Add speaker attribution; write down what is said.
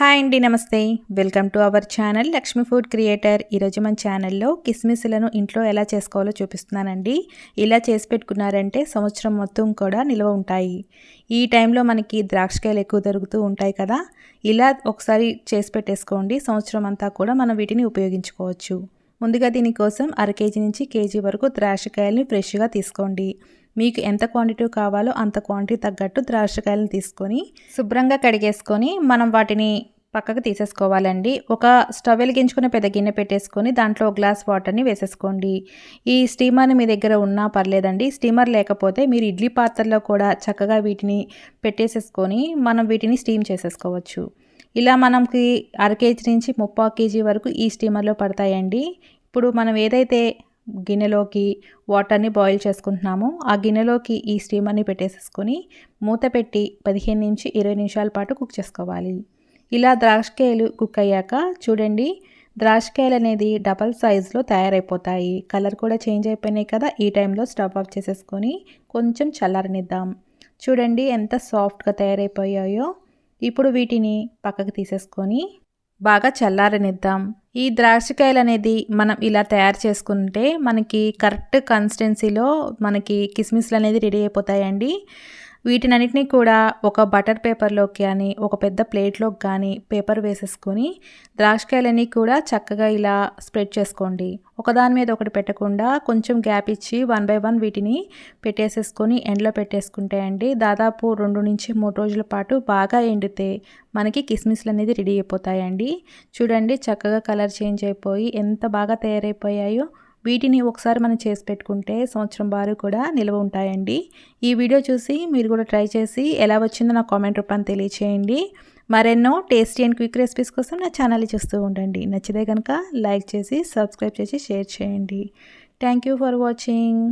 Speaker 1: Hi అండి నమస్తే. Welcome to our channel Lakshmi food creator. ఈరోజు మన ఛానల్లో కిస్మిస్లను ఇంట్లో ఎలా చేసుకోవాలో చూపిస్తున్నానండి. ఇలా చేసి పెట్టుకున్నారంటే సంవత్సరం మొత్తం కూడా నిల్వ ఉంటాయి. ఈ టైంలో మనకి ద్రాక్షకాయలు ఎక్కువ దొరుకుతూ ఉంటాయి కదా. ఇలా ఒకసారి చేసి పెట్టేసుకోండి. సంవత్సరం అంతా కూడా మనం వీటిని ఉపయోగించుకోవచ్చు. ముందుగా దీనికోసం అర కేజీ నుంచి కేజీ వరకు ద్రాక్షకాయలని ఫ్రెష్గా తీసుకోండి. మీకు ఎంత క్వాంటిటీ కావాలో అంత క్వాంటిటీ తగ్గట్టు ద్రాక్షకాయలను తీసుకొని శుభ్రంగా కడిగేసుకొని మనం వాటిని పక్కకు తీసేసుకోవాలండి. ఒక స్టవ్ వెలిగించుకుని పెద్ద గిన్నె పెట్టేసుకొని దాంట్లో ఒక గ్లాస్ వాటర్ని వేసేసుకోండి. ఈ స్టీమర్ని మీ దగ్గర ఉన్నా పర్లేదండి. స్టీమర్ లేకపోతే మీరు ఇడ్లీ పాత్రలో కూడా చక్కగా వీటిని పెట్టేసేసుకొని మనం వీటిని స్టీమ్ చేసేసుకోవచ్చు. ఇలా మనకి అర కేజీ నుంచి ముప్పా కేజీ వరకు ఈ స్టీమర్లో పడతాయండి. ఇప్పుడు మనం ఏదైతే గిన్నెలోకి వాటర్ని బాయిల్ చేసుకుంటున్నాము. ఆ గిన్నెలోకి ఈ స్టీమర్ని పెట్టేసేసుకొని మూత పెట్టి పదిహేను నుంచి ఇరవై నిమిషాల పాటు కుక్ చేసుకోవాలి. ఇలా ద్రాక్షకాయలు కుక్ అయ్యాక చూడండి ద్రాక్షకాయలు అనేది డబల్ సైజులో తయారైపోతాయి. కలర్ కూడా చేంజ్ అయిపోయినాయి కదా ఈ టైంలో స్టవ్ ఆఫ్ చేసేసుకొని కొంచెం చల్లారనిద్దాం. చూడండి ఎంత సాఫ్ట్గా తయారైపోయాయో. ఇప్పుడు వీటిని పక్కకు తీసేసుకొని బాగా చల్లారనిద్దాం. ఈ ద్రాక్షకాయలు అనేది మనం ఇలా తయారు చేసుకుంటే మనకి కరెక్ట్ కన్సిస్టెన్సీలో మనకి కిస్మిస్లు అనేది రెడీ అయిపోతాయండి. వీటినన్నిటినీ కూడా ఒక బటర్ పేపర్లోకి కానీ ఒక పెద్ద ప్లేట్లోకి కానీ పేపర్ వేసేసుకొని ద్రాక్షకాయలన్నీ కూడా చక్కగా ఇలా స్ప్రెడ్ చేసుకోండి. ఒకదాని మీద ఒకటి పెట్టకుండా కొంచెం గ్యాప్ ఇచ్చి వన్ బై వన్ వీటిని పెట్టేసేసుకొని ఎండలో పెట్టేసుకుంటే అండి దాదాపు రెండు నుంచి మూడు రోజుల పాటు బాగా ఎండితే మనకి కిస్మిస్లు అనేది రెడీ అయిపోతాయండి. చూడండి చక్కగా కలర్ చేంజ్ అయిపోయి ఎంత బాగా తయారైపోయాయో. వీటిని ఒకసారి మనం చేసి పెట్టుకుంటే సంవత్సరం బారు కూడా నిల్వ ఉంటాయండి. ఈ వీడియో చూసి మీరు కూడా ట్రై చేసి ఎలా వచ్చిందో నా కామెంట్ రూపాన్ని తెలియచేయండి. మరెన్నో టేస్టీ అండ్ క్విక్ రెసిపీస్ కోసం నా ఛానల్ చూస్తూ ఉండండి. నచ్చితే కనుక లైక్ చేసి సబ్స్క్రైబ్ చేసి షేర్ చేయండి. Thank you for watching.